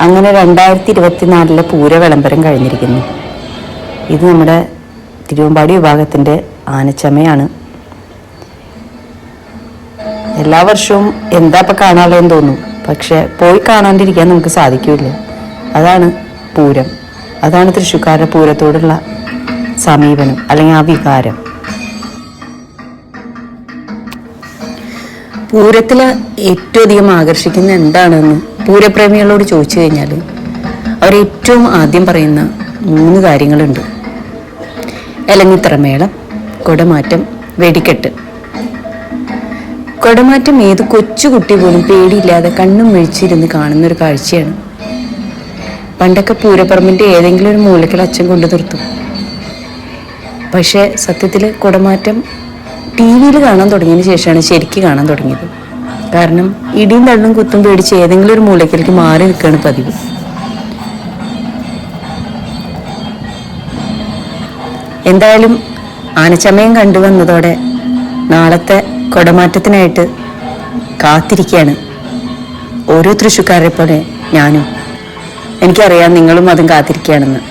അങ്ങനെ രണ്ടായിരത്തി ഇരുപത്തിനാലിലെ പൂര വിളംബരം കഴിഞ്ഞിരിക്കുന്നു. ഇത് നമ്മുടെ തിരുവമ്പാടി വിഭാഗത്തിന്റെ ആനച്ചമയാണ്. എല്ലാ വർഷവും എന്താ ഇപ്പം കാണാനുള്ളതെന്ന് തോന്നും. പക്ഷെ പോയി കാണാണ്ടിരിക്കാൻ നമുക്ക് സാധിക്കില്ല. അതാണ് പൂരം. അതാണ് തൃശ്ശൂക്കാരുടെ പൂരത്തോടുള്ള സമീപനം അല്ലെങ്കിൽ ആ വികാരം. പൂരത്തിൽ ഏറ്റവും അധികം ആകർഷിക്കുന്ന എന്താണെന്ന് പൂരപ്രേമികളോട് ചോദിച്ചു കഴിഞ്ഞാൽ അവർ ഏറ്റവും ആദ്യം പറയുന്ന മൂന്ന് കാര്യങ്ങളുണ്ട്. എലങ്ങിത്തറമേളം കുടമാറ്റം വെടിക്കെട്ട്. കുടമാറ്റം ഏത് കൊച്ചുകുട്ടി പോലും പേടിയില്ലാതെ കണ്ണും മിഴിച്ചിരുന്ന് കാണുന്ന ഒരു കാഴ്ചയാണ്. പണ്ടൊക്കെ പൂരപ്പറമ്പിന്റെ ഏതെങ്കിലും ഒരു മൂലക്കൽ അച്ഛൻ കൊണ്ടു നിർത്തും. പക്ഷേ സത്യത്തിൽ കുടമാറ്റം ടി വിയിൽ കാണാൻ തുടങ്ങിയതിന് ശേഷമാണ് ശരിക്ക് കാണാൻ തുടങ്ങിയത്. കാരണം ഇടിയും തള്ളും കുത്തും പേടിച്ച് ഏതെങ്കിലും ഒരു മൂലയ്ക്കലേക്ക് മാറി നിൽക്കുകയാണ് പതിവ്. എന്തായാലും ആനച്ചമയം കണ്ടുവന്നതോടെ നാളത്തെ കൊടമാറ്റത്തിനായിട്ട് കാത്തിരിക്കുകയാണ് ഓരോ തൃശ്ശൂക്കാരെ പോലെ ഞാനും. എനിക്കറിയാം നിങ്ങളും അതും കാത്തിരിക്കുകയാണെന്ന്.